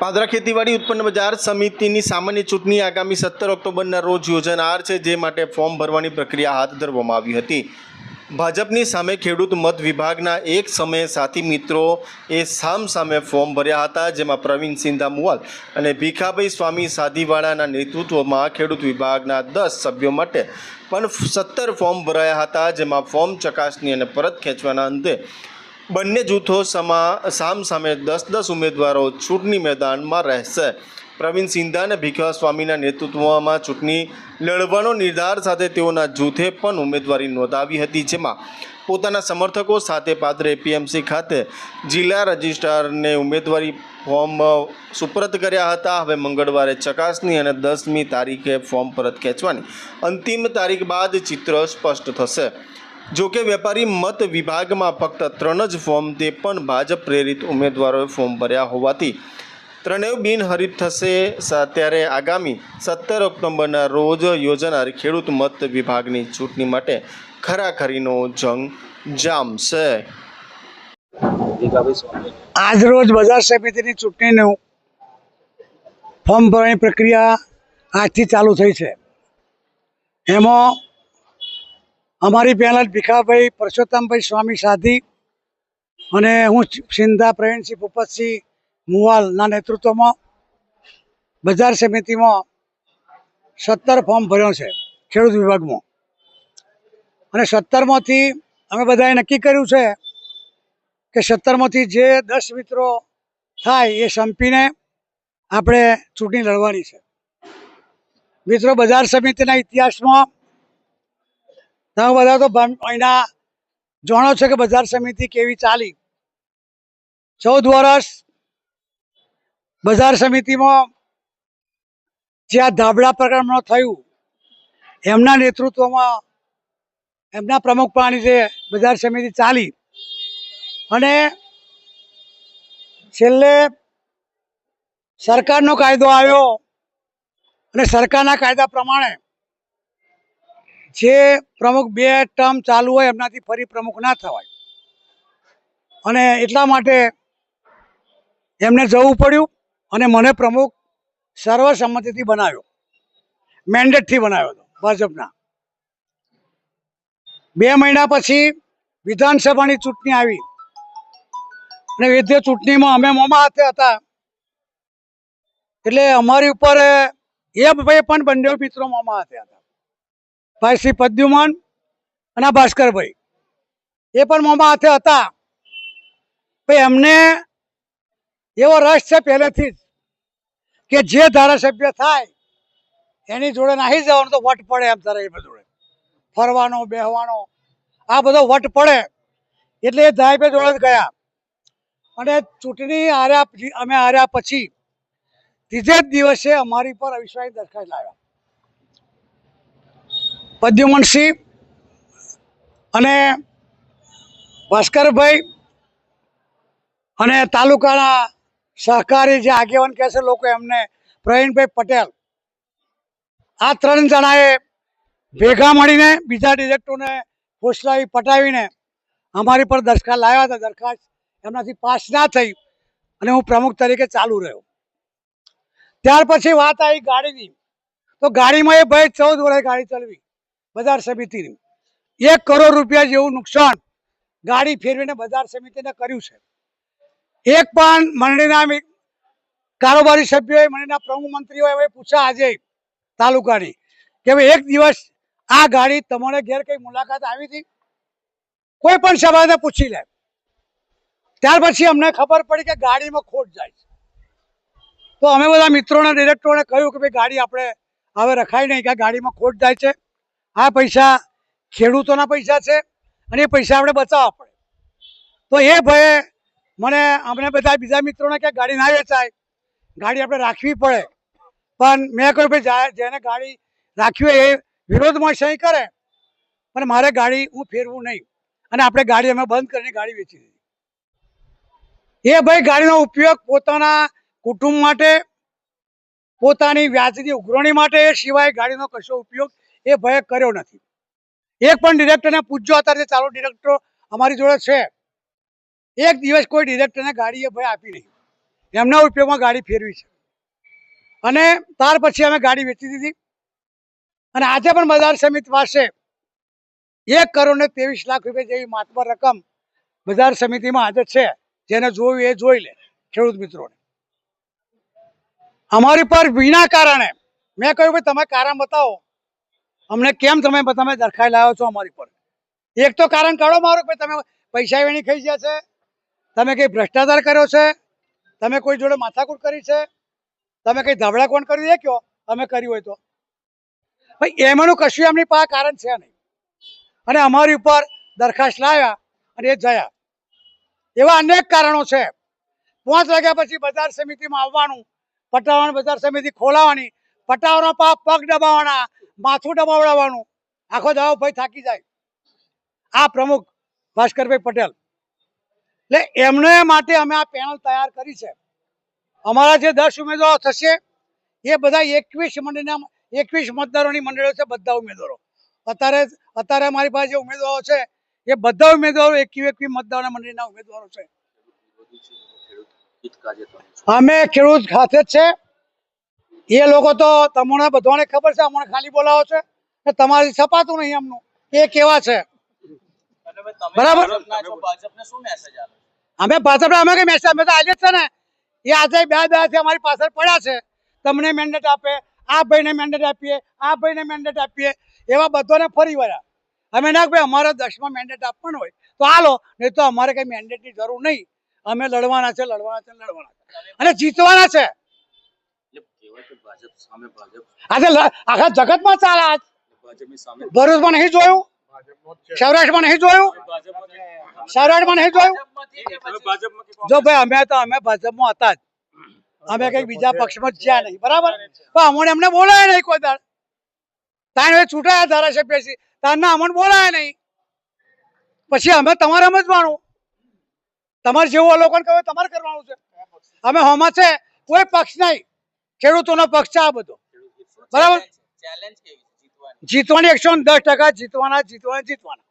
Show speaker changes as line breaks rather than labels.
પાદરા ખેતીવાડી ઉત્પન્ન બજાર સમિતિની સામાન્ય ચૂંટણી આગામી સત્તર ઓક્ટોબરના રોજ યોજાનાર છે, જે માટે ફોર્મ ભરવાની પ્રક્રિયા હાથ ધરવામાં આવી હતી. ભાજપની સામે ખેડૂત મત વિભાગના એક સમયે સાથી મિત્રો એ સામ સામે ફોર્મ ભર્યા હતા, જેમાં પ્રવીણ સિંધા મુવાલ અને ભીખાભાઈ સ્વામી સાધીવાળાના નેતૃત્વમાં ખેડૂત વિભાગના દસ સભ્યો માટે પણ સત્તર ફોર્મ ભરાયા હતા, જેમાં ફોર્મ ચકાસણી અને પરત ખેંચવાના અંતે બંને જૂથો સમા, સામ સામે દસ દસ ઉમેદવારો ચૂંટણી મેદાનમાં રહેશે. પ્રવીણ સિંધા અને ભીખા સ્વામીના નેતૃત્વમાં ચૂંટણી લડવાનો નિર્ધાર સાથે તેઓના જૂથે પણ ઉમેદવારી નોંધાવી હતી, જેમાં પોતાના સમર્થકો સાથે પાત્ર એપીએમસી ખાતે જિલ્લા રજિસ્ટ્રારને ઉમેદવારી ફોર્મ સુપરત કર્યા હતા. હવે મંગળવારે ચકાસણી અને દસમી તારીખે ફોર્મ પરત ખેંચવાની અંતિમ તારીખ બાદ ચિત્ર સ્પષ્ટ થશે. જોકે વેપારી મત વિભાગમાં ફક્ત ત્રણ જ ફોર્મ તે પણ ભાજપ પ્રેરિત ઉમેદવારોએ ફોર્મ ભર્યા હોવાથી ત્રણેય બિનહરીફ થશે. ત્યારે આગામી સત્તર ઓક્ટોબરના રોજ યોજાનાર ખેડૂત મત વિભાગની ચૂંટણી માટે ખરાખરીનો જંગ જામશે.
આજ
રોજ બજાર સમિતિની ચૂંટણીનું ફોર્મ ભરવાની પ્રક્રિયા આજથી ચાલુ થઈ છે. એમાં અમારી પેનલ ભીખાભાઈ પરસોત્તમભાઈ સ્વામી સાધી અને હું સિંધા પ્રવીણસિંહ ભૂપતસિંહ મુવાલના નેતૃત્વમાં બજાર સમિતિમાં સત્તર ફોર્મ ભર્યો છે ખેડૂત વિભાગમાં. અને સત્તરમાંથી અમે બધાએ નક્કી કર્યું છે કે સત્તરમાંથી જે દસ મિત્રો થાય એ સંપીને આપણે ચૂંટણી લડવાની છે. મિત્રો, બજાર સમિતિના ઇતિહાસમાં તમે બધા તો અહીંના જાણો છો કે બજાર સમિતિ કેવી ચાલી? ચૌદ વર્ષ બજાર સમિતિમાં જે આ ધાબળા પ્રકરણમાં થયું, એમના નેતૃત્વમાં એમના પ્રમુખ પાણી જે બજાર સમિતિ ચાલી, અને છેલ્લે સરકારનો કાયદો આવ્યો, અને સરકારના કાયદા પ્રમાણે જે પ્રમુખ બે ટર્મ ચાલુ હોય એમનાથી ફરી પ્રમુખ ના થવાય. અને એટલા માટે એમને જવું પડ્યું અને મને પ્રમુખ સર્વસંમતિથી બનાવ્યો. મેન્ડેટથી બનાવ્યો હતો, ભાજપના. બે મહિના પછી વિધાનસભાની ચૂંટણી આવી. અને વિદ્ય ચૂંટણીમાં અમે મોમા હાથે હતા. એટલે અમારી ઉપર એ ભાઈ પણ બંને મિત્રો મોમા હાથે હતા. ભાઈ શ્રી પદ્યુમન અને ભાસ્કરભાઈ. એ પણ મોમા હાથે હતા. ભાઈ એમને એવો રસ છે પહેલેથી જ કે જે ધારાસભ્ય થાય, એની જોડે નાહી જવાનું તો વટ પડે એમ તારે એ જોડે. ફરવાનો, બેહવાનો, આ બધો વટ પડે. એટલે એ ધારાસભ્ય જોડે જ ગયા. અને ચૂંટણી હાર્યા અમે હાર્યા પછી ત્રીજે જ દિવસે અમારી પર અવિશ્વાસની દરખાસ્ત લાવ્યા. પદ્યુમનસિંહ અને ભાસ્કરભાઈ અને તાલુકાના સહકારી જે આગેવાન કહે છે લોકો એમને પ્રવીણભાઈ પટેલ. આ ત્રણ જણાએ ભેગા મળીને બીજા ડિરેક્ટરને ફોસલાવી પટાવીને અમારી પર દરખાસ્ત લાવ્યા હતા. દરખાસ્ત એમનાથી પાસ ના થઈ અને હું પ્રમુખ તરીકે ચાલુ રહ્યો. ત્યાર પછી વાત આવી ગાડીની. તો ગાડીમાં એ ભાઈ ચૌદ વર્ષ ગાડી ચલાવી. બજાર સમિતિનું એક કરોડ રૂપિયા જેવું નુકસાન ગાડી ફેરવીને બજાર સમિતિને કર્યું છે. એક પણ મંડળીના કારોબારી સભ્યોએ, મંડળીના પ્રમુખ મંત્રીઓએ પૂછ્યા આજે તાલુકાની કે ભાઈ એક દિવસ આ ગાડી તમારે ઘેર કઈ મુલાકાત આવી હતી? કોઈ પણ સભાને પૂછી લે. ત્યાર પછી અમને ખબર પડી કે ગાડીમાં ખોટ જાય છે. તો અમે બધા મિત્રોને, ડિરેક્ટરોને કહ્યું કે ભાઈ ગાડી આપણે હવે રખાય નહીં, કે ગાડીમાં ખોટ જાય છે. આ પૈસા ખેડૂતોના પૈસા છે અને એ પૈસા આપણે બચાવવા પડે. તો એ ભયે મને અમને બધા બીજા મિત્રોને કે ગાડી ના વેચાય. ગાડી આપણે રાખવી પડે. પણ મેં કહ્યું ભાઈ જેને ગાડી રાખવી એ વિરોધમાં સહી કરે. પણ મારે ગાડી હું ફેરવું નહીં. અને આપણે ગાડી અમે બંધ કરીને ગાડી વેચી દીધી. એ ભાઈ ગાડીનો ઉપયોગ પોતાના કુટુંબ માટે, પોતાની વ્યાજની ઉઘરણી માટે સિવાય ગાડીનો કશો ઉપયોગ એ ભય કર્યો નથી. એક પણ ડિરેક્ટરને પૂછજો અત્યારે ચાલો ડિરેક્ટરો અમારી જોડે છે. એક દિવસ કોઈ ડિરેક્ટરને ગાડી એ ભય આપી નહીં. એમના ઉપયોગમાં ગાડી ફેરવી છે. અને ત્યાર પછી અમે ગાડી વેચી દીધી. અને આજે પણ બજાર સમિતિ પાસે એક કરોડ ને ત્રેવીસ લાખ રૂપિયા જેવી માતબર રકમ બજાર સમિતિમાં આજે છે. જેને જોયું એ જોઈ લે ખેડૂત મિત્રોને. અમારી પર વિના કારણે મેં કહ્યું કે તમે કારણ બતાવો. અમને કેમ તમે તમે દરખાઈ લાવ્યો છો અમારી પર? એક તો કારણ કાઢો મારો કે તમે પૈસા વેણી ખાઈ ગયા છે, તમે કંઈ ભ્રષ્ટાચાર કર્યો છે, તમે કોઈ જોડે માથાકૂટ કરી છે, તમે કંઈ ધાબળા કોણ કર્યું એ કયો અમે કર્યું હોય તો. ભાઈ, એમાંનું કશું એમની પાસે કારણ છે નહીં. અને અમારી ઉપર દરખાસ્ત લાવ્યા અને એ જયા. એવા અનેક કારણો છે. પાંચ વાગ્યા પછી બજાર સમિતિમાં આવવાનું પટાવાણ બજાર સમિતિ ખોલાવાની પટાવાનો પા પગ દબાવવાના માથું ડબાવડાવવાનું આખો દાવો ભાઈ થાકી જાય. આ પ્રમુખ ભાસ્કરભાઈ પટેલ. એટલે એમને માટે અમે આ પેનલ તૈયાર કરી છે. અમારા જે દસ ઉમેદવારો થશે, એ બધા એકવીસ મંડળના એકવીસ મતદારોની મંડળો છે બધા ઉમેદવારો. અત્યારે અત્યારે અમારી પાસે જે ઉમેદવારો છે, એ બધા ઉમેદવારો એકવી એકવી મતદારોના મંડળીના ઉમેદવારો છે. અમે ખેડૂત ખાતે છે. એ લોકો તો તમને બધાને ખબર છે અમને ખાલી બોલાવો છે. કે તમારી છપાતું નહીં એમનું. એ કેવા છે? બરાબર. અમે ભાજપને અમે કઈ મેસેજ અમે તો આજે છે ને. એ આજે બે બે અમારી પાછળ પડ્યા છે. તમને મેન્ડેટ આપે આ ભાઈને મેન્ડેટ આપીએ આ ભાઈને મેન્ડેટ આપીએ એવા બધાને ફરી વળ્યા. અમે ના ભાઈ અમારે દસમાં મેન્ડેટ આપવાનું હોય. તો હાલો નહીં તો અમારે કઈ મેન્ડેટની જરૂર નહીં. અમે લડવાના છે લડવાના છે લડવાના છે. અને જીતવાના છે
એટલે કહેવાય કે ભાજપ સામે ભાજપ
આજે આખા જગતમાં ચાલે આજ. ભરૂચમાં નહીં જોયું? સૌરાષ્ટ્રમાં નહીં જોયું? સૌરાષ્ટ્રમાં નહીં જોયું? જો ભાઈ અમે તો અમે ભાજપમાં હતા જ. અમે કઈ બીજા પક્ષમાં જ્યાં નહીં. બરાબર? પણ અમને એમને બોલાય નહીં કોઈ દાડ. તાણ હવે છૂટાયા ધારાસભ્ય છે. તારના અમને બોલાય નહીં. પછી અમે તમારે એમ જ માણવું તમારે જેવું અવલોકન કહ્યું તમારે કરવાનું છે. અમે હોમાં છે. કોઈ પક્ષ નહીં. ખેડૂતોનો પક્ષ છે આ બધો. બરાબર? જીતવાની એકસો દસ ટકા જીતવાના જીતવાના જીતવાના.